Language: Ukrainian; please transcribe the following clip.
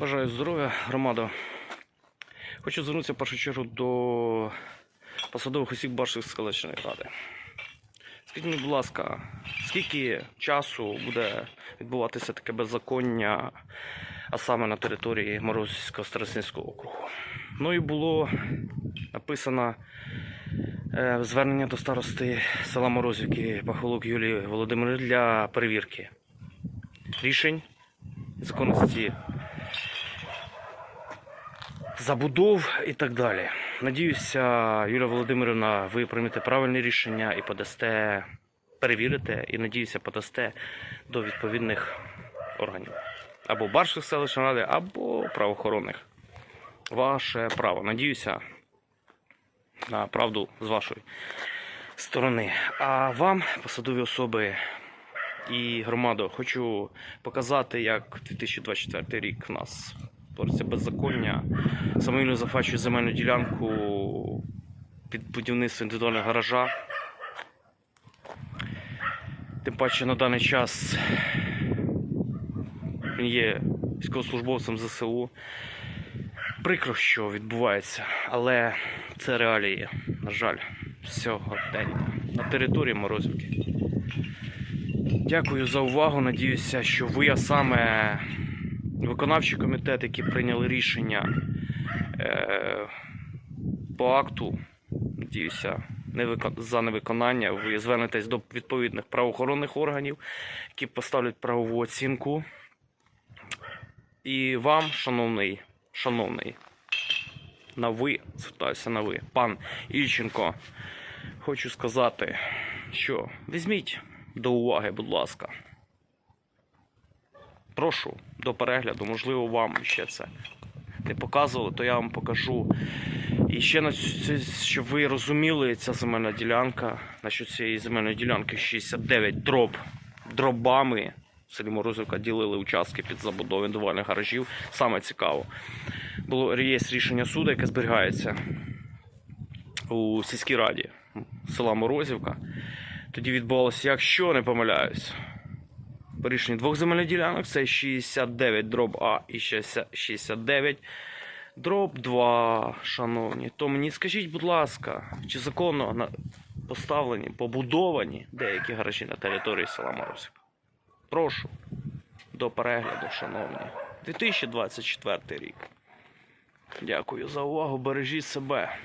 Бажаю здоров'я, громада. Хочу звернутися в першу чергу до посадових осіб Барших селищної ради. Скажіть мені, будь ласка, скільки часу буде відбуватися таке беззаконня, а саме на території Морозівського старостинського округу? Ну і було написано е, звернення до старости села Морозівки Пахолок Юлії Володимирівни для перевірки рішень законності забудов і так далі. Надіюся, Юлія Володимирівна, ви приймете правильне рішення і подасте, перевірите, і надіюся, подасте до відповідних органів. Або Барших селищної ради, або правоохоронних. Ваше право. Надіюся на правду з вашої сторони. А вам, посадові особи і громаду, хочу показати, як 2024 рік в нас твориться беззаконня. Самовільно зафачує земельну ділянку під будівництво індивідуального гаража. Тим паче на даний час він є військовослужбовцем ЗСУ. Прикро, що відбувається, але це реалії, на жаль, сьогодення на території Морозівки. Дякую за увагу. Надіюся, що ви, а саме виконавчий комітет, які прийняли рішення е, по акту, надіюся, за невиконання, ви звернетесь до відповідних правоохоронних органів, які поставлять правову оцінку. І вам, шановний, шановний, на ви, звертаюся на ви, пан Ільченко, хочу сказати, що візьміть до уваги, будь ласка. Прошу до перегляду, можливо, вам ще це не показували, то я вам покажу. І ще щоб ви розуміли, ця земельна ділянка, насчет цієї земельної ділянки 69 дроб дробами. В селі Морозівка ділили участки під забудову індивідуальних гаражів. Саме цікаво. Було є рішення суду, яке зберігається у сільській раді села Морозівка. Тоді відбувалося, якщо не помиляюсь, по рішенню двох земельних ділянок це 69 дроб А і 69 дроб 2, шановні. То мені скажіть, будь ласка, чи законно поставлені, побудовані деякі гаражі на території села Морозівка? Прошу до перегляду, шановні. 2024 рік. Дякую за увагу. Бережіть себе.